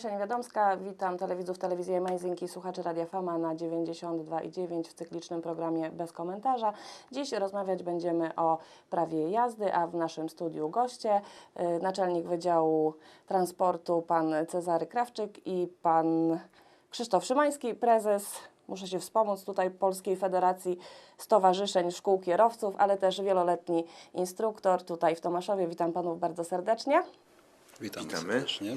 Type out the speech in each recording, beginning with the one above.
Małgosia Niewiadomska, witam telewidzów telewizji Amazing i słuchaczy Radia Fama na 92,9 w cyklicznym programie Bez Komentarza. Dziś rozmawiać będziemy o prawie jazdy, a w naszym studiu goście y, naczelnik Wydziału Transportu pan Cezary Krawczyk i pan Krzysztof Szymański, prezes muszę się wspomóc tutaj Polskiej Federacji Stowarzyszeń Szkół Kierowców, ale też wieloletni instruktor tutaj w Tomaszowie. Witam panów bardzo serdecznie. Witam Witamy. serdecznie.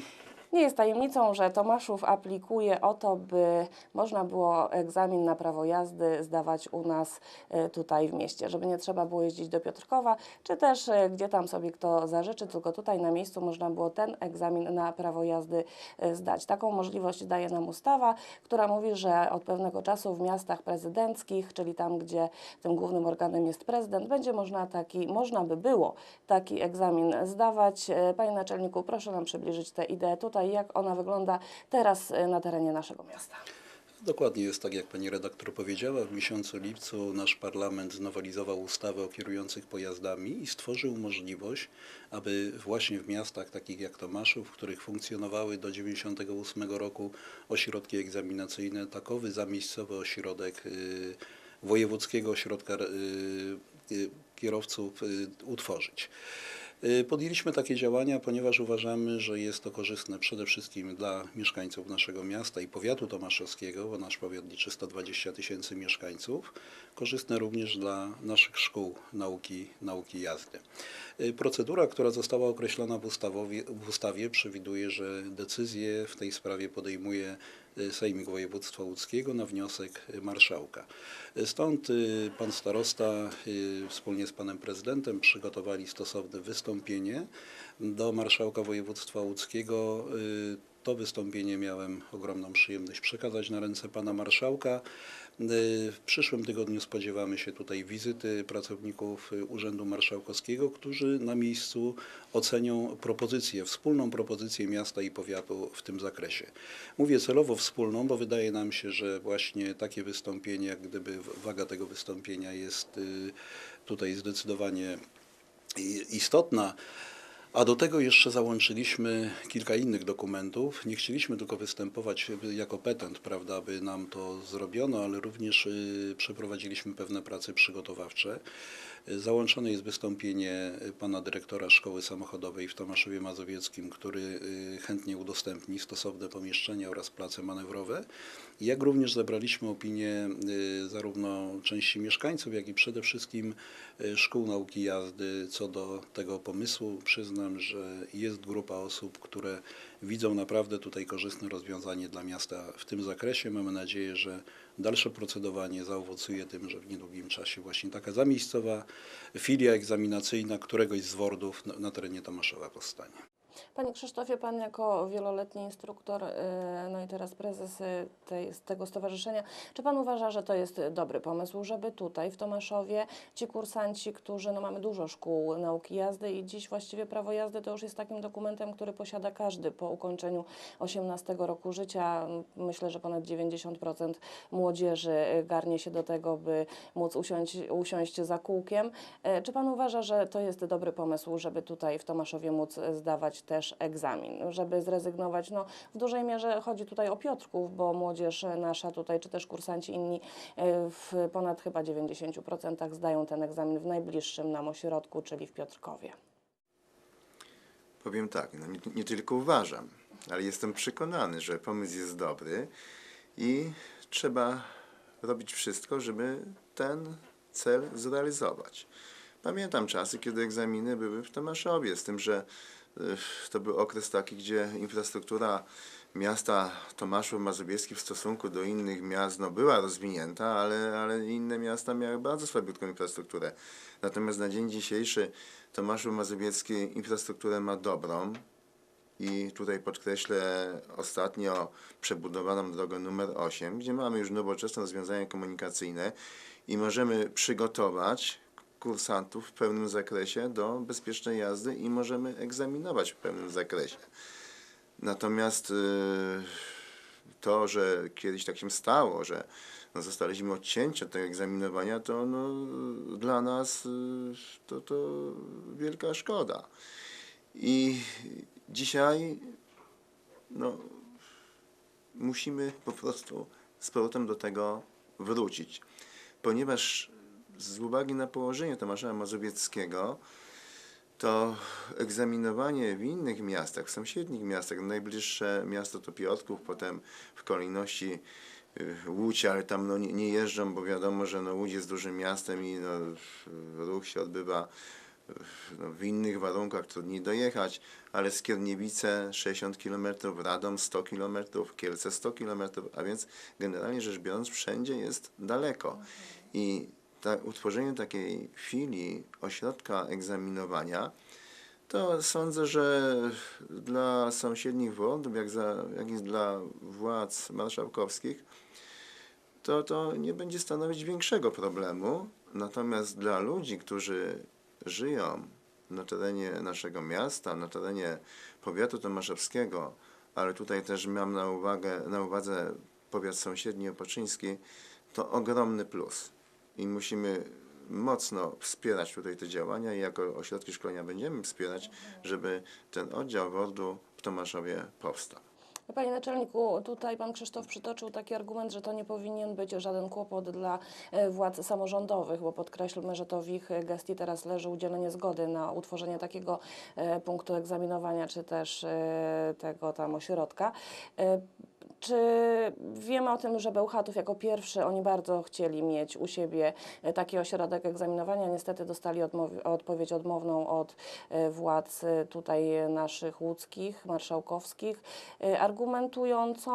Nie jest tajemnicą, że Tomaszów aplikuje o to, by można było egzamin na prawo jazdy zdawać u nas e, tutaj w mieście, żeby nie trzeba było jeździć do Piotrkowa, czy też e, gdzie tam sobie kto zażyczy, tylko tutaj na miejscu można było ten egzamin na prawo jazdy e, zdać. Taką możliwość daje nam ustawa, która mówi, że od pewnego czasu w miastach prezydenckich, czyli tam, gdzie tym głównym organem jest prezydent, będzie można taki, można by było taki egzamin zdawać. Panie naczelniku, proszę nam przybliżyć tę ideę tutaj, jak ona wygląda teraz e, na terenie naszego miasta. Dokładnie jest tak, jak pani redaktor powiedziała. W miesiącu lipcu nasz parlament znowelizował ustawę o kierujących pojazdami i stworzył możliwość, aby właśnie w miastach takich jak Tomaszów, w których funkcjonowały do 1998 roku ośrodki egzaminacyjne, takowy zamiejscowy ośrodek y, Wojewódzkiego Ośrodka y, y, Kierowców y, utworzyć. Y, Podjęliśmy takie działania, ponieważ uważamy, że jest to korzystne przede wszystkim dla mieszkańców naszego miasta i powiatu tomaszowskiego, bo nasz powiat liczy 120 tysięcy mieszkańców, korzystne również dla naszych szkół nauki, nauki jazdy. Y, Procedura, która została określona w, ustawowie, w ustawie przewiduje, że decyzję w tej sprawie podejmuje Sejmik Województwa Łódzkiego na wniosek y, marszałka. Y, Stąd y, pan starosta y, wspólnie z panem prezydentem przygotowali stosowne wystąpienie do marszałka województwa łódzkiego. Y, To wystąpienie miałem ogromną przyjemność przekazać na ręce pana marszałka. Y, W przyszłym tygodniu spodziewamy się tutaj wizyty pracowników y, Urzędu Marszałkowskiego, którzy na miejscu ocenią propozycję, wspólną propozycję miasta i powiatu w tym zakresie. Mówię celowo wspólną, bo wydaje nam się, że właśnie takie wystąpienie, jak gdyby waga tego wystąpienia jest y, tutaj zdecydowanie istotna. A do tego jeszcze załączyliśmy kilka innych dokumentów. Nie chcieliśmy tylko występować jako petent, prawda, aby nam to zrobiono, ale również y, przeprowadziliśmy pewne prace przygotowawcze. Załączone jest wystąpienie pana dyrektora szkoły samochodowej w Tomaszowie Mazowieckim, który y, chętnie udostępni stosowne pomieszczenia oraz place manewrowe. Jak również zebraliśmy opinię y, zarówno części mieszkańców, jak i przede wszystkim y, szkół nauki jazdy co do tego pomysłu. Przyznam, że jest grupa osób, które widzą naprawdę tutaj korzystne rozwiązanie dla miasta w tym zakresie. Mamy nadzieję, że dalsze procedowanie zaowocuje tym, że w niedługim czasie właśnie taka zamiejscowa filia egzaminacyjna któregoś z wordów na, terenie Tomaszowa powstanie. Panie Krzysztofie, Pan jako wieloletni instruktor, y, no i teraz prezes y, tej, tego stowarzyszenia, czy Pan uważa, że to jest dobry pomysł, żeby tutaj w Tomaszowie ci kursanci, którzy, no mamy dużo szkół nauki jazdy i dziś właściwie prawo jazdy to już jest takim dokumentem, który posiada każdy po ukończeniu 18 roku życia. Myślę, że ponad 90% młodzieży y, garnie się do tego, by móc usiąść, usiąść za kółkiem. E, Czy Pan uważa, że to jest dobry pomysł, żeby tutaj w Tomaszowie móc zdawać też egzamin, żeby zrezygnować, no w dużej mierze chodzi tutaj o Piotrków, bo młodzież nasza tutaj, czy też kursanci inni e, w ponad chyba 90% zdają ten egzamin w najbliższym nam ośrodku, czyli w Piotrkowie. Powiem tak, no nie, nie tylko uważam, ale jestem przekonany, że pomysł jest dobry i trzeba robić wszystko, żeby ten cel zrealizować. Pamiętam czasy, kiedy egzaminy były w Tomaszowie, z tym, że to był okres taki, gdzie infrastruktura miasta Tomaszów Mazowiecki w stosunku do innych miast no, była rozwinięta, ale, ale inne miasta miały bardzo słabiutką infrastrukturę. Natomiast na dzień dzisiejszy Tomaszów Mazowiecki infrastrukturę ma dobrą i tutaj podkreślę ostatnio przebudowaną drogę numer 8, gdzie mamy już nowoczesne rozwiązania komunikacyjne i możemy przygotować kursantów w pełnym zakresie do bezpiecznej jazdy i możemy egzaminować w pełnym zakresie. Natomiast y, to, że kiedyś tak się stało, że no, zostaliśmy odcięci od tego egzaminowania, to no, dla nas y, to, to wielka szkoda. I dzisiaj no, musimy po prostu z powrotem do tego wrócić. Ponieważ z uwagi na położenie Tomasza Mazowieckiego, to egzaminowanie w innych miastach, w sąsiednich miastach, najbliższe miasto to Piotrków, potem w kolejności y, Łódź, ale tam no, nie, jeżdżą, bo wiadomo, że no, Łódź jest dużym miastem i no, ruch się odbywa y, no, w innych warunkach, trudniej dojechać, ale Skierniewice 60 km, Radom 100 km, Kielce 100 km, a więc generalnie rzecz biorąc wszędzie jest daleko. I ta, takiej filii ośrodka egzaminowania, to sądzę, że dla sąsiednich województw, jak, jak i dla władz marszałkowskich, to to nie będzie stanowić większego problemu. Natomiast dla ludzi, którzy żyją na terenie naszego miasta, na terenie powiatu tomaszewskiego, ale tutaj też mam na, uwagę, na uwadze powiat sąsiedni opoczyński, to ogromny plus. I musimy mocno wspierać tutaj te działania i jako ośrodki szkolenia będziemy wspierać, żeby ten oddział WORD-u w Tomaszowie powstał. Panie naczelniku, tutaj pan Krzysztof przytoczył taki argument, że to nie powinien być żaden kłopot dla e, władz samorządowych, bo podkreślmy, że to w ich gestii teraz leży udzielenie zgody na utworzenie takiego e, punktu egzaminowania, czy też e, tego tam ośrodka. Czy wiemy o tym, że Bełchatów jako pierwszy, oni bardzo chcieli mieć u siebie e, taki ośrodek egzaminowania. Niestety dostali odmow- odpowiedź odmowną od e, władz e, tutaj naszych łódzkich, marszałkowskich, argumentującą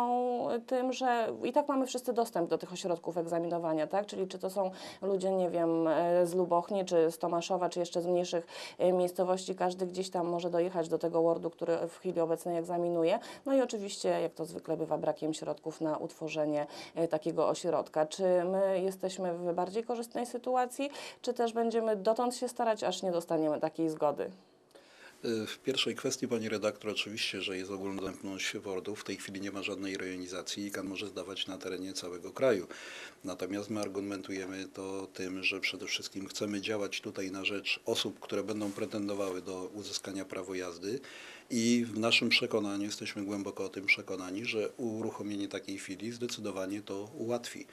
tym, że i tak mamy wszyscy dostęp do tych ośrodków egzaminowania, tak? Czyli czy to są ludzie, nie wiem, z Lubochni, czy z Tomaszowa, czy jeszcze z mniejszych miejscowości, każdy gdzieś tam może dojechać do tego wardu, który w chwili obecnej egzaminuje. No i oczywiście, jak to zwykle bywa, brakiem środków na utworzenie e, takiego ośrodka. Czy my jesteśmy w bardziej korzystnej sytuacji, czy też będziemy dotąd się starać, aż nie dostaniemy takiej zgody? Y, W pierwszej kwestii, pani redaktor, oczywiście, że jest ogólnodostępność WORD-ów. W tej chwili nie ma żadnej rejonizacji i KAN może zdawać na terenie całego kraju. Natomiast my argumentujemy to tym, że przede wszystkim chcemy działać tutaj na rzecz osób, które będą pretendowały do uzyskania prawa jazdy i w naszym przekonaniu, jesteśmy głęboko o tym przekonani, że uruchomienie takiej filii zdecydowanie to ułatwi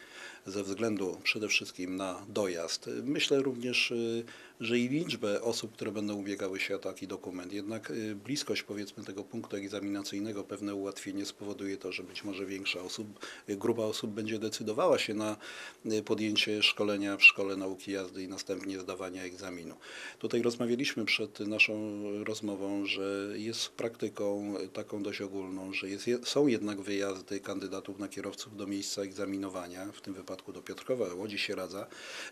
ze względu przede wszystkim na dojazd. Myślę również, y, że i liczbę osób, które będą ubiegały się o taki dokument. Jednak y, bliskość powiedzmy tego punktu egzaminacyjnego, pewne ułatwienie spowoduje to, że być może większa osób, y, grupa osób będzie decydowała się na podjęcie szkolenia w Szkole Nauki Jazdy i następnie zdawania egzaminu. Tutaj rozmawialiśmy przed naszą rozmową, że jest praktyką taką dość ogólną, że jest, je- są jednak wyjazdy kandydatów na kierowców do miejsca egzaminowania, w tym wypadku do Piotrkowa, Łodzi Sieradza,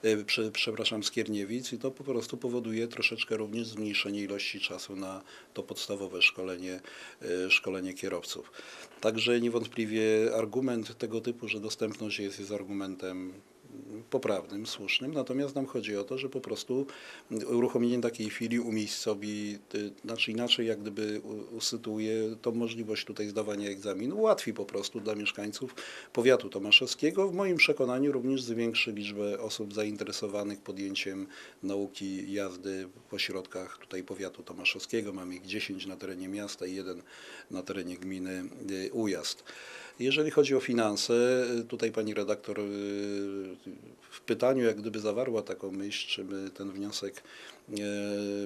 y, prze, przepraszam, Skierniewic i to po prostu powoduje troszeczkę również zmniejszenie ilości czasu na to podstawowe szkolenie, y, szkolenie kierowców. Także niewątpliwie argument tego typu, że dostępność jest, jest argumentem poprawnym, słusznym, natomiast nam chodzi o to, że po prostu uruchomienie takiej filii umiejscowi, y, znaczy inaczej jak gdyby usytuuje tą możliwość tutaj zdawania egzaminu, ułatwi po prostu dla mieszkańców powiatu tomaszowskiego. W moim przekonaniu również zwiększy liczbę osób zainteresowanych podjęciem nauki jazdy w ośrodkach tutaj powiatu tomaszowskiego. Mamy ich 10 na terenie miasta i jeden na terenie gminy y, Ujazd. Jeżeli chodzi o finanse, tutaj pani redaktor y, w pytaniu jak gdyby zawarła taką myśl, czy my ten wniosek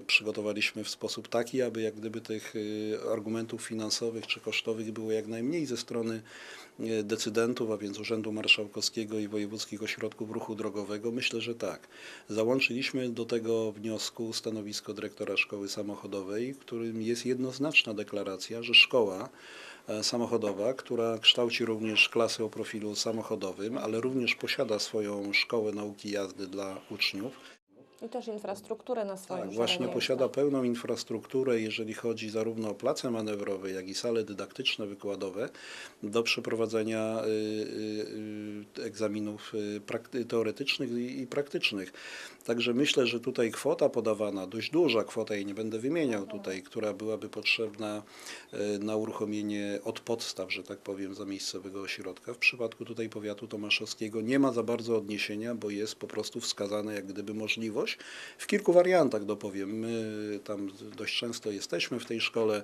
przygotowaliśmy w sposób taki, aby jak gdyby tych y, argumentów finansowych czy kosztowych było jak najmniej ze strony e, decydentów, a więc Urzędu Marszałkowskiego i Wojewódzkich Ośrodków Ruchu Drogowego. Myślę, że tak. Załączyliśmy do tego wniosku stanowisko dyrektora szkoły samochodowej, w którym jest jednoznaczna deklaracja, że szkoła e, samochodowa, która kształci również klasy o profilu samochodowym, ale również posiada swoją szkołę nauki jazdy dla uczniów. I też infrastrukturę na swoim Tak, właśnie terenie, posiada pełną infrastrukturę, jeżeli chodzi zarówno o place manewrowe, jak i sale dydaktyczne, wykładowe do przeprowadzenia y, y, y, egzaminów y, prakty- teoretycznych i i praktycznych. Także myślę, że tutaj kwota podawana, dość duża kwota, i nie będę wymieniał tutaj, która byłaby potrzebna y, na uruchomienie od podstaw, że tak powiem, za miejscowego ośrodka. W przypadku tutaj powiatu tomaszowskiego nie ma za bardzo odniesienia, bo jest po prostu wskazana jak gdyby możliwość możliwość. W kilku wariantach dopowiem. My tam dość często jesteśmy w tej szkole.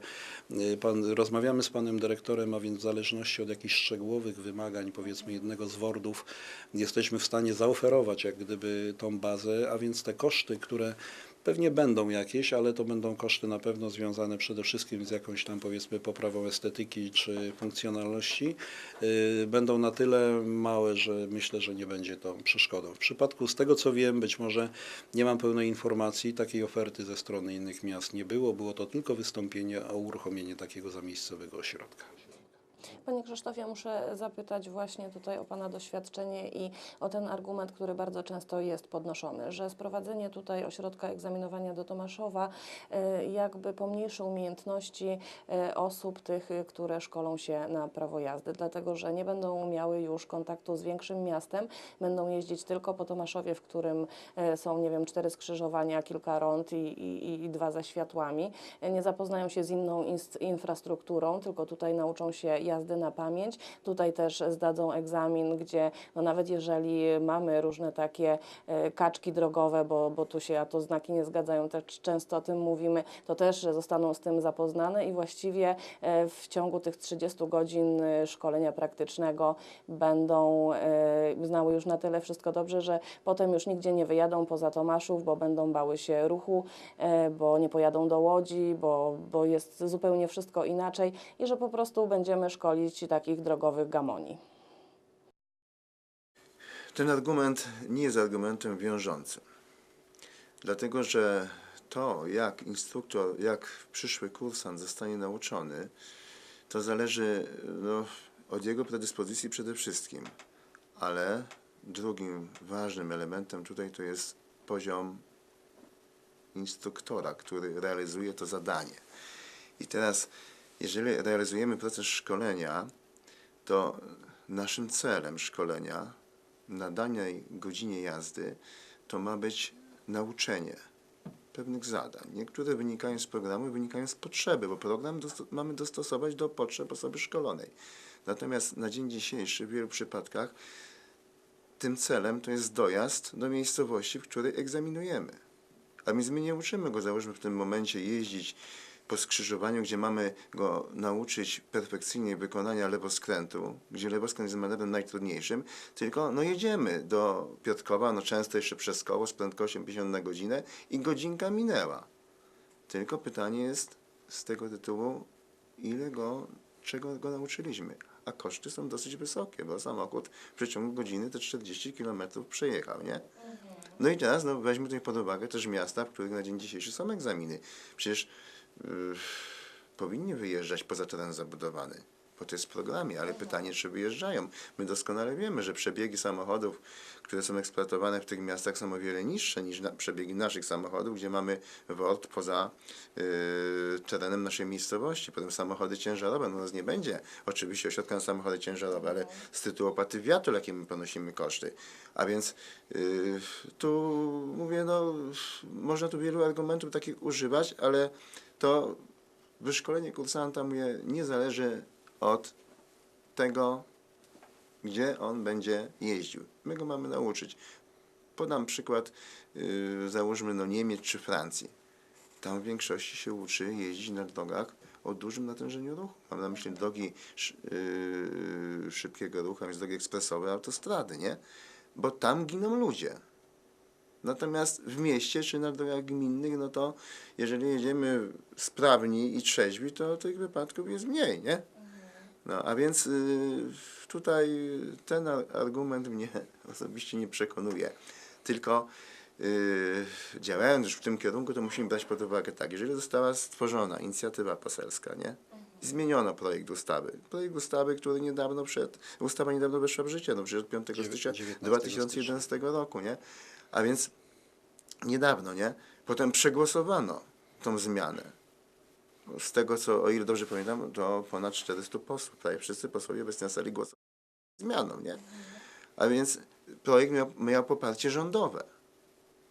Y, Pan, rozmawiamy z panem dyrektorem, a więc w zależności od jakichś szczegółowych wymagań, powiedzmy jednego z wordów, jesteśmy w stanie zaoferować jak gdyby tą bazę, a więc te koszty, które Pewnie będą jakieś, ale to będą koszty na pewno związane przede wszystkim z jakąś tam powiedzmy poprawą estetyki czy funkcjonalności. Yy, Będą na tyle małe, że myślę, że nie będzie to przeszkodą. W przypadku z tego co wiem, być może nie mam pełnej informacji, takiej oferty ze strony innych miast nie było. Było to tylko wystąpienie o uruchomienie takiego zamiejscowego ośrodka. Panie Krzysztofie, muszę zapytać właśnie tutaj o Pana doświadczenie i o ten argument, który bardzo często jest podnoszony, że sprowadzenie tutaj ośrodka egzaminowania do Tomaszowa e, jakby pomniejszy umiejętności e, osób tych, e, które szkolą się na prawo jazdy, dlatego że nie będą miały już kontaktu z większym miastem, będą jeździć tylko po Tomaszowie, w którym są, nie wiem, cztery skrzyżowania, kilka rond i, i, i dwa za światłami. Nie zapoznają się z inną infrastrukturą, tylko tutaj nauczą się jazdy na pamięć. Tutaj też zdadzą egzamin, gdzie no nawet jeżeli mamy różne takie e, kaczki drogowe, bo, bo tu się a to znaki nie zgadzają, też często o tym mówimy, to też zostaną z tym zapoznane i właściwie e, w ciągu tych 30 godzin e, szkolenia praktycznego będą znały już na tyle wszystko dobrze, że potem już nigdzie nie wyjadą poza Tomaszów, bo będą bały się ruchu, bo nie pojadą do Łodzi, bo, bo jest zupełnie wszystko inaczej i że po prostu będziemy szkolić takich drogowych gamoni. Ten argument nie jest argumentem wiążącym. Dlatego, że to, jak instruktor, jak przyszły kursant zostanie nauczony, to zależy no, od jego predyspozycji przede wszystkim. Ale drugim ważnym elementem tutaj to jest poziom instruktora, który realizuje to zadanie. I teraz, jeżeli realizujemy proces szkolenia, to naszym celem szkolenia na danej godzinie jazdy to ma być nauczenie pewnych zadań. Niektóre wynikają z programu, wynikają z potrzeby, bo program dosto- mamy dostosować do potrzeb osoby szkolonej. Natomiast na dzień dzisiejszy w wielu przypadkach tym celem to jest dojazd do miejscowości, w której egzaminujemy. A więc my nie uczymy go, załóżmy w tym momencie jeździć po skrzyżowaniu, gdzie mamy go nauczyć perfekcyjnie wykonania lewoskrętu, gdzie lewoskręt jest manewrem najtrudniejszym, tylko no jedziemy do Piotrkowa, no często jeszcze przez koło z prędkością 50 na godzinę i godzinka minęła. Tylko pytanie jest z tego tytułu, ile go, czego go nauczyliśmy. A koszty są dosyć wysokie, bo samochód w przeciągu godziny te 40 km przejechał, nie? No i teraz no, weźmy tutaj pod uwagę też miasta, w których na dzień dzisiejszy są egzaminy. Przecież powinni wyjeżdżać poza teren zabudowany, bo to jest w programie, ale pytanie, czy wyjeżdżają. My doskonale wiemy, że przebiegi samochodów, które są eksploatowane w tych miastach są o wiele niższe niż na, przebiegi naszych samochodów, gdzie mamy WORD poza yy, terenem naszej miejscowości. Potem samochody ciężarowe, no nas nie będzie oczywiście ośrodka na samochody ciężarowe, ale z tytułu opłaty wiatru, jakie my ponosimy koszty. A więc yy, tu mówię, no można tu wielu argumentów takich używać, ale to wyszkolenie kursanta mówię, nie zależy od tego, gdzie on będzie jeździł. My go mamy nauczyć. Podam przykład, yy, załóżmy no Niemiec czy Francji. Tam w większości się uczy jeździć na drogach o dużym natężeniu ruchu. Mam na myśli drogi yy, szybkiego ruchu, a więc drogi ekspresowe, autostrady, nie? Bo tam giną ludzie. Natomiast w mieście czy na drogach gminnych, no to jeżeli jedziemy sprawni i trzeźwi, to tych wypadków jest mniej, nie? No, a więc y, tutaj ten ar- argument mnie osobiście nie przekonuje. Tylko y, działając już w tym kierunku, to musimy brać pod uwagę tak, jeżeli została stworzona inicjatywa poselska, nie? Zmieniono projekt ustawy. Projekt ustawy, który niedawno przed, ustawa niedawno weszła w życie, no przecież od 5 Dziewię- stycznia 19 2011 roku, nie? A więc niedawno, nie? Potem przegłosowano tą zmianę. Z tego, co, o ile dobrze pamiętam, to ponad 400 posłów, prawie wszyscy posłowie obecni na sali głosowali zmianą, nie? A więc projekt miał, miał poparcie rządowe.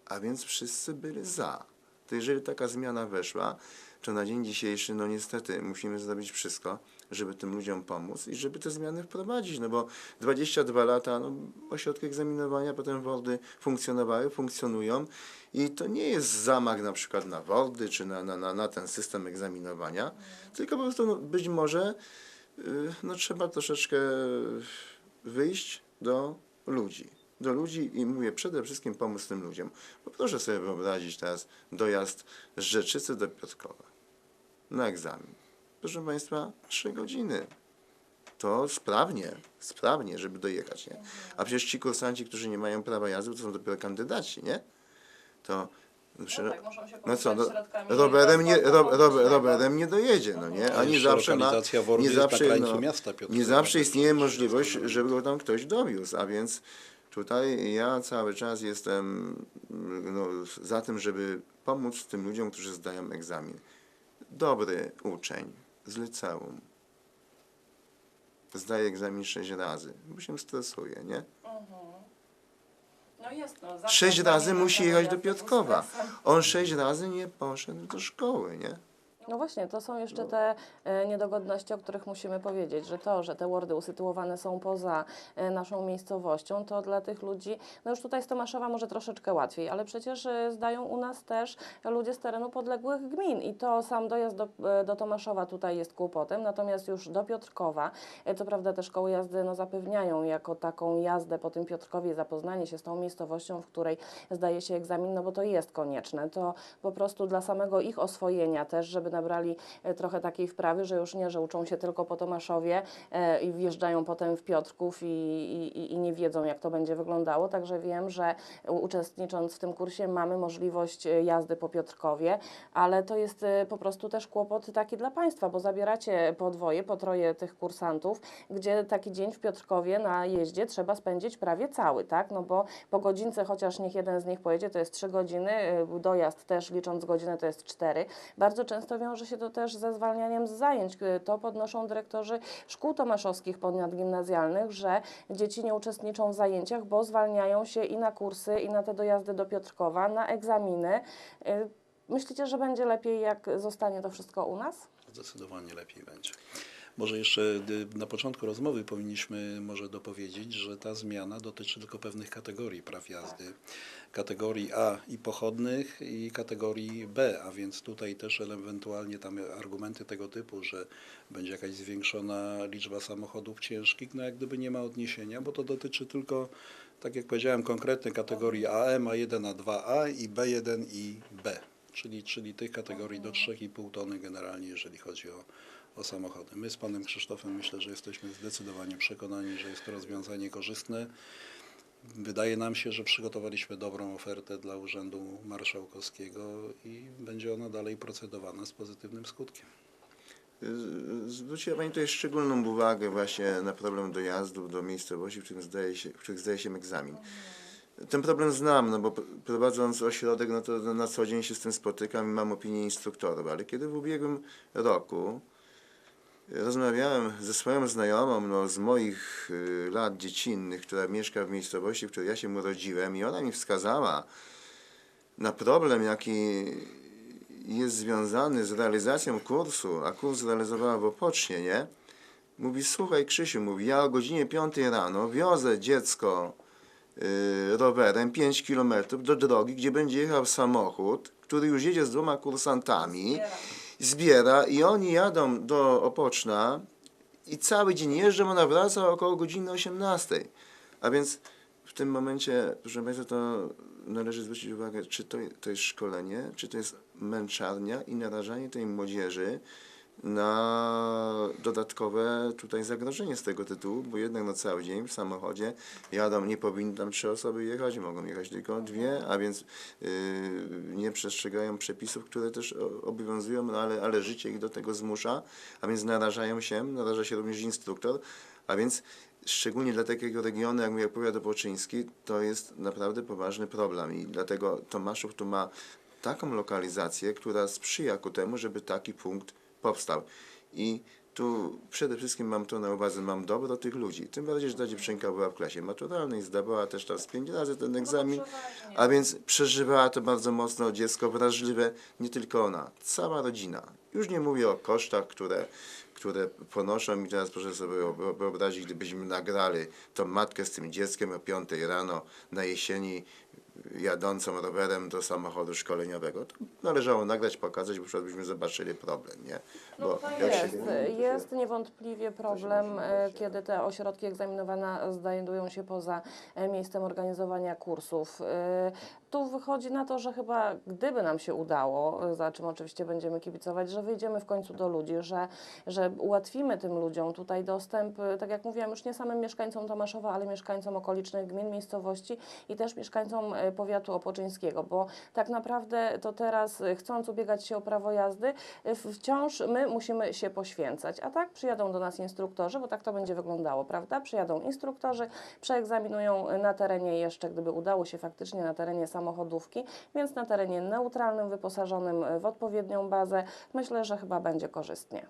A więc wszyscy byli za. to jeżeli taka zmiana weszła, to na dzień dzisiejszy, no niestety, musimy zrobić wszystko, żeby tym ludziom pomóc i żeby te zmiany wprowadzić, no bo 22 lata, no, ośrodki egzaminowania, potem WORDy funkcjonowały, funkcjonują i to nie jest zamach na przykład na WORDy czy na, na, na, na ten system egzaminowania, tylko po prostu no, być może y, no, trzeba troszeczkę wyjść do ludzi. Do ludzi i mówię przede wszystkim pomóc tym ludziom. Bo proszę sobie wyobrazić teraz dojazd z Rzeczycy do Piotrkowa na egzamin. Proszę Państwa, trzy godziny. To sprawnie, sprawnie, żeby dojechać, nie? A przecież ci kursanci, którzy nie mają prawa jazdy, to są dopiero kandydaci, nie? To No tak, no co, no, rowerem, nie, ro, ro, rowerem nie dojedzie, no nie? Ani Jeszcze zawsze ma, nie zawsze, no, miasta nie zawsze istnieje możliwość, żeby go tam ktoś dowiózł, a więc tutaj ja cały czas jestem no, za tym, żeby pomóc tym ludziom, którzy zdają egzamin. Dobry uczeń z liceum zdaje egzamin sześć razy, bo się stresuje, nie? No jest, no, Sześć razy musi jechać do Piotrkowa. On sześć razy nie poszedł do szkoły, nie? No właśnie, to są jeszcze te e, niedogodności, o których musimy powiedzieć, że to, że te wardy usytuowane są poza e, naszą miejscowością, to dla tych ludzi, no już tutaj z Tomaszowa może troszeczkę łatwiej, ale przecież e, zdają u nas też ludzie z terenu podległych gmin i to sam dojazd do, do Tomaszowa tutaj jest kłopotem, natomiast już do Piotrkowa, co prawda te szkoły jazdy no, zapewniają jako taką jazdę po tym Piotrkowie, zapoznanie się z tą miejscowością, w której zdaje się egzamin, no bo to jest konieczne, to po prostu dla samego ich oswojenia też, żeby nabrali e, trochę takiej wprawy, że już nie, że uczą się tylko po Tomaszowie e, i wjeżdżają potem w Piotrków i, i, i nie wiedzą, jak to będzie wyglądało. Także wiem, że uczestnicząc w tym kursie mamy możliwość e, jazdy po Piotrkowie, ale to jest po prostu też kłopot taki dla Państwa, bo zabieracie po dwoje, po troje tych kursantów, gdzie taki dzień w Piotrkowie na jeździe trzeba spędzić prawie cały, tak? No bo po godzince, chociaż niech jeden z nich pojedzie, to jest trzy godziny, dojazd też licząc godzinę to jest cztery. Bardzo często wiąże się to też ze zwalnianiem z zajęć. E, To podnoszą dyrektorzy szkół tomaszowskich ponadgimnazjalnych, że dzieci nie uczestniczą w zajęciach, bo zwalniają się i na kursy, i na te dojazdy do Piotrkowa, na egzaminy. E, Myślicie, że będzie lepiej, jak zostanie to wszystko u nas? Zdecydowanie lepiej będzie. Może jeszcze y, na początku rozmowy powinniśmy może dopowiedzieć, że ta zmiana dotyczy tylko pewnych kategorii praw jazdy. Kategorii A i pochodnych i kategorii B, a więc tutaj też ewentualnie tam argumenty tego typu, że będzie jakaś zwiększona liczba samochodów ciężkich, no jak gdyby nie ma odniesienia, bo to dotyczy tylko, tak jak powiedziałem, konkretnej kategorii AM, A1, A2A i B1 i B, czyli, czyli tych kategorii do 3,5 tony generalnie, jeżeli chodzi o o samochody. My z panem Krzysztofem myślę, że jesteśmy zdecydowanie przekonani, że jest to rozwiązanie korzystne. Wydaje nam się, że przygotowaliśmy dobrą ofertę dla Urzędu Marszałkowskiego i będzie ona dalej procedowana z pozytywnym skutkiem. Zwróciła Pani tutaj szczególną uwagę właśnie na problem dojazdu do miejscowości, w których zdaje się, w których zdaje się egzamin. Ten problem znam, no bo prowadząc ośrodek, no to na co dzień się z tym spotykam i mam opinię instruktorów, ale kiedy w ubiegłym roku rozmawiałem ze swoją znajomą no, z moich y, lat dziecinnych, która mieszka w miejscowości, w której ja się urodziłem i ona mi wskazała na problem, jaki jest związany z realizacją kursu, a kurs realizowała w Opocznie, nie? Mówi, słuchaj Krzysiu, mówi, ja o godzinie 5 rano wiozę dziecko y, rowerem 5 km do drogi, gdzie będzie jechał samochód, który już jedzie z dwoma kursantami, zbiera i oni jadą do Opoczna i cały dzień jeżdżą, ona wraca około godziny 18. A więc w tym momencie, proszę Państwa, to należy zwrócić uwagę, czy to, to jest szkolenie, czy to jest męczarnia i narażanie tej młodzieży na dodatkowe tutaj zagrożenie z tego tytułu, bo jednak na cały dzień w samochodzie jadą, nie powinny tam trzy osoby jechać, mogą jechać tylko dwie, a więc yy, nie przestrzegają przepisów, które też obowiązują, no ale, ale życie ich do tego zmusza, a więc narażają się, naraża się również instruktor, a więc szczególnie dla takiego regionu, jak mówi powiat opoczyński, to jest naprawdę poważny problem i dlatego Tomaszów tu ma taką lokalizację, która sprzyja ku temu, żeby taki punkt powstał. I tu przede wszystkim mam to na uwadze, mam dobro tych ludzi. Tym bardziej, że ta dziewczynka była w klasie maturalnej, zdawała też tam z pięć razy ten egzamin, a więc przeżywała to bardzo mocno, dziecko wrażliwe, nie tylko ona, cała rodzina. Już nie mówię o kosztach, które, które ponoszą i teraz proszę sobie wyo- wyobrazić, gdybyśmy nagrali tą matkę z tym dzieckiem o 5 rano na jesieni jadącą rowerem do samochodu szkoleniowego. To należało nagrać, pokazać, bo byśmy zobaczyli problem, nie? Bo jak się- Jest, jest niewątpliwie problem, e, kiedy te ośrodki egzaminowania znajdują się poza e, miejscem organizowania kursów. E, Tu wychodzi na to, że chyba gdyby nam się udało, za czym oczywiście będziemy kibicować, że wyjdziemy w końcu do ludzi, że, że ułatwimy tym ludziom tutaj dostęp, e, tak jak mówiłam, już nie samym mieszkańcom Tomaszowa, ale mieszkańcom okolicznych gmin, miejscowości i też mieszkańcom e, powiatu opoczyńskiego, bo tak naprawdę to teraz e, chcąc ubiegać się o prawo jazdy, wciąż my musimy się poświęcać, a tak przyjadą do nas instruktorzy, bo tak to będzie wyglądało, prawda? Przyjadą instruktorzy, przeegzaminują na terenie jeszcze, gdyby udało się faktycznie na terenie samochodówki, więc na terenie neutralnym, wyposażonym w odpowiednią bazę, myślę, że chyba będzie korzystnie.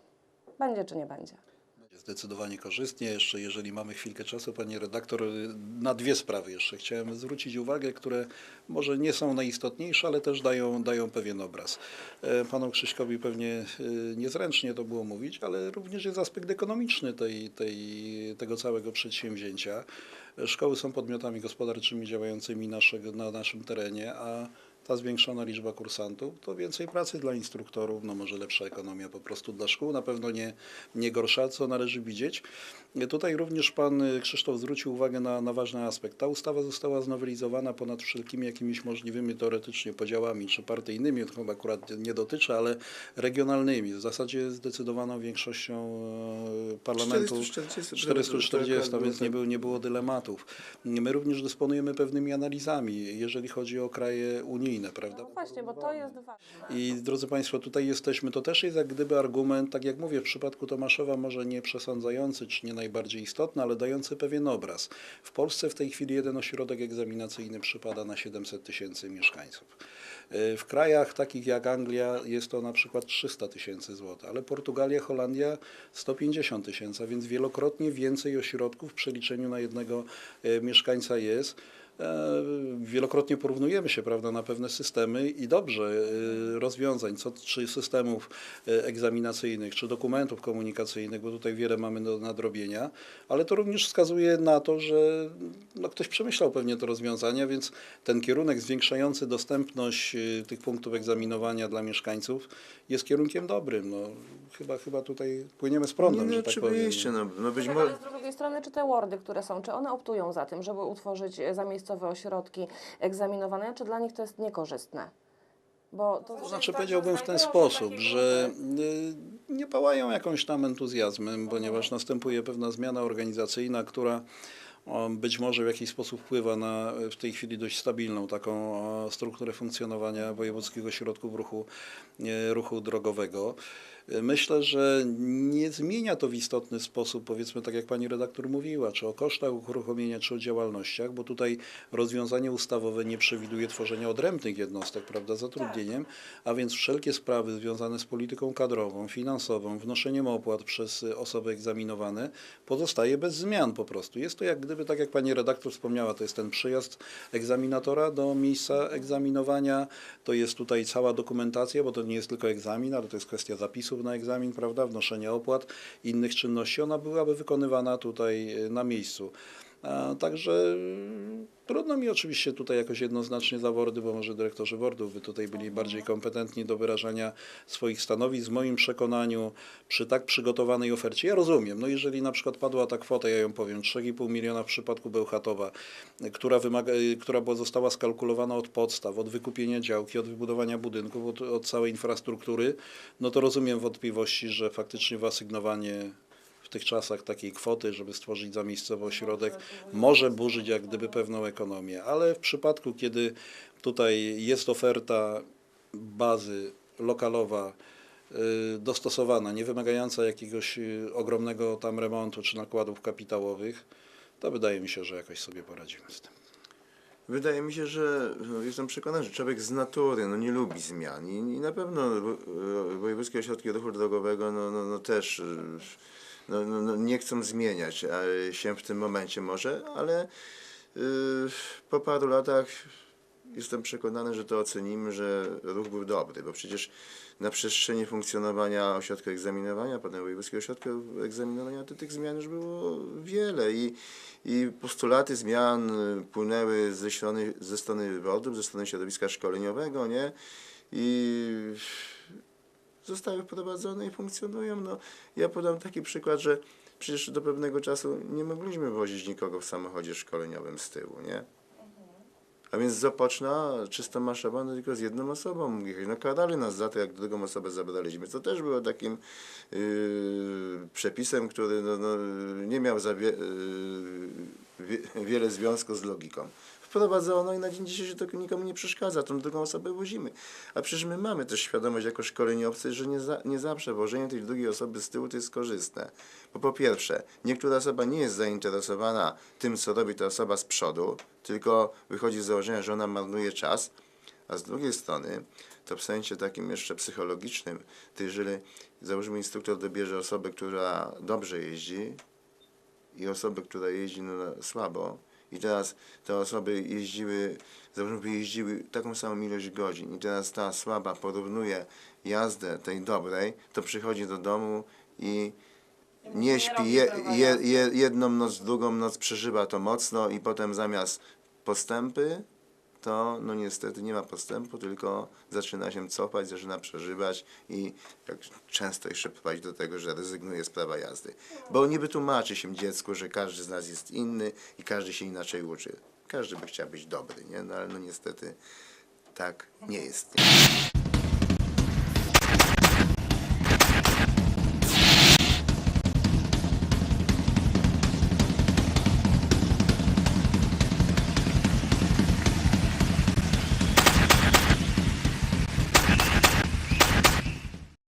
Będzie czy nie będzie? Zdecydowanie korzystnie. Jeszcze jeżeli mamy chwilkę czasu, pani redaktor, y, na dwie sprawy jeszcze chciałem zwrócić uwagę, które może nie są najistotniejsze, ale też dają, dają pewien obraz. E, Panu Krzyśkowi pewnie y, niezręcznie to było mówić, ale również jest aspekt ekonomiczny tej, tej, tego całego przedsięwzięcia. Szkoły są podmiotami gospodarczymi działającymi naszego, na naszym terenie, a ta zwiększona liczba kursantów, to więcej pracy dla instruktorów, no może lepsza ekonomia po prostu dla szkół, na pewno nie, nie gorsza, co należy widzieć. Tutaj również pan Krzysztof zwrócił uwagę na, na ważny aspekt. Ta ustawa została znowelizowana ponad wszelkimi jakimiś możliwymi teoretycznie podziałami, czy partyjnymi, to chyba akurat nie dotyczy, ale regionalnymi. W zasadzie zdecydowaną większością e, parlamentu 440, 440, tak, więc nie, tak. było, nie było dylematów. My również dysponujemy pewnymi analizami, jeżeli chodzi o kraje unijne, prawda? No właśnie, bo to jest ważne. I drodzy Państwo, tutaj jesteśmy, to też jest jak gdyby argument, tak jak mówię, w przypadku Tomaszowa może nie przesądzający, czy nie najbardziej istotny, ale dający pewien obraz. W Polsce w tej chwili jeden ośrodek egzaminacyjny przypada na 700 tysięcy mieszkańców. Y, W krajach takich jak Anglia jest to na przykład 300 tysięcy złotych, ale Portugalia, Holandia 150 tysięcy, więc wielokrotnie więcej ośrodków w przeliczeniu na jednego y, mieszkańca jest. E, Wielokrotnie porównujemy się prawda, na pewne systemy i dobrze e, rozwiązań, co, czy systemów e, egzaminacyjnych, czy dokumentów komunikacyjnych, bo tutaj wiele mamy do nadrobienia, ale to również wskazuje na to, że no, ktoś przemyślał pewnie te rozwiązania, więc ten kierunek zwiększający dostępność tych punktów egzaminowania dla mieszkańców jest kierunkiem dobrym. No, chyba, chyba tutaj płyniemy z prądem, Nie, że no, tak powiem. oczywiście, no, no być może... ale z drugiej strony, czy te wardy, które są, czy one optują za tym, żeby utworzyć e, zamiejscowe ośrodki egzaminowania, czy dla nich to jest niekorzystne? Bo to To znaczy powiedziałbym w ten sposób, że y, nie pałają jakąś tam entuzjazmem, ponieważ następuje pewna zmiana organizacyjna, która być może w jakiś sposób wpływa na w tej chwili dość stabilną taką strukturę funkcjonowania wojewódzkiego ośrodków ruchu, y, ruchu drogowego. Myślę, że nie zmienia to w istotny sposób, powiedzmy tak jak pani redaktor mówiła, czy o kosztach uruchomienia, czy o działalnościach, bo tutaj rozwiązanie ustawowe nie przewiduje tworzenia odrębnych jednostek, prawda, zatrudnieniem, a więc wszelkie sprawy związane z polityką kadrową, finansową, wnoszeniem opłat przez osoby egzaminowane pozostaje bez zmian po prostu. Jest to jak gdyby, tak jak pani redaktor wspomniała, to jest ten przyjazd egzaminatora do miejsca egzaminowania, to jest tutaj cała dokumentacja, bo to nie jest tylko egzamin, ale to jest kwestia na egzamin, prawda, wnoszenia opłat, innych czynności, ona byłaby wykonywana tutaj y, na miejscu. Także y, trudno mi oczywiście tutaj jakoś jednoznacznie za WORDy, bo może dyrektorzy WORDów by tutaj byli bardziej kompetentni do wyrażania swoich stanowisk. W moim przekonaniu przy tak przygotowanej ofercie, ja rozumiem, no jeżeli na przykład padła ta kwota, ja ją powiem, 3,5 miliona w przypadku Bełchatowa, która, wymaga, y, która została skalkulowana od podstaw, od wykupienia działki, od wybudowania budynków, od, od całej infrastruktury, no to rozumiem wątpliwości, że faktycznie wyasygnowanie tych czasach takiej kwoty, żeby stworzyć zamiejscowy ośrodek, może burzyć jak gdyby pewną ekonomię, ale w przypadku, kiedy tutaj jest oferta bazy lokalowa, y, dostosowana, nie wymagająca jakiegoś y, ogromnego tam remontu czy nakładów kapitałowych, to wydaje mi się, że jakoś sobie poradzimy z tym. Wydaje mi się, że no, jestem przekonany, że człowiek z natury no, nie lubi zmian i, i na pewno wo- wojewódzkie ośrodki ruchu drogowego no, no, no też e, no, no, no, nie chcą zmieniać się w tym momencie może, ale e, po paru latach jestem przekonany, że to ocenimy, że ruch był dobry, bo przecież na przestrzeni funkcjonowania ośrodka egzaminowania, potem wojewódzkiego ośrodka egzaminowania, to tych zmian już było wiele i, i postulaty zmian płynęły ze strony, ze strony wodów, ze strony środowiska szkoleniowego, nie? I zostały wprowadzone i funkcjonują. No, ja podam taki przykład, że przecież do pewnego czasu nie mogliśmy wozić nikogo w samochodzie szkoleniowym z tyłu, nie? A więc z Opoczna czysto maszowane tylko z jedną osobą mógł jechać. No karali nas za to, jak drugą osobę zabraliśmy. To też było takim yy, przepisem, który no, no, nie miał za wie, yy, wie, wiele związku z logiką. Wprowadzono i na dzień dzisiejszy to nikomu nie przeszkadza, tą drugą osobę wozimy. A przecież my mamy też świadomość jako szkoleniowcy, że nie, za, nie zawsze wożenie tej drugiej osoby z tyłu to jest korzystne. Bo po pierwsze, niektóra osoba nie jest zainteresowana tym, co robi ta osoba z przodu, tylko wychodzi z założenia, że ona marnuje czas, a z drugiej strony, to w sensie takim jeszcze psychologicznym, to jeżeli załóżmy instruktor dobierze osobę, która dobrze jeździ i osobę, która jeździ no, słabo i teraz te osoby jeździły, załóżmy jeździły taką samą ilość godzin. I teraz ta słaba porównuje jazdę tej dobrej, to przychodzi do domu i nie śpi. je, je, je, jedną noc, drugą noc przeżywa to mocno i potem zamiast postępy, to no niestety nie ma postępu, tylko zaczyna się cofać, zaczyna przeżywać i jak często jeszcze prowadzi do tego, że rezygnuje z prawa jazdy. Bo niby tłumaczy się dziecku, że każdy z nas jest inny i każdy się inaczej uczy. Każdy by chciał być dobry, nie? No ale no niestety tak nie jest. Nie?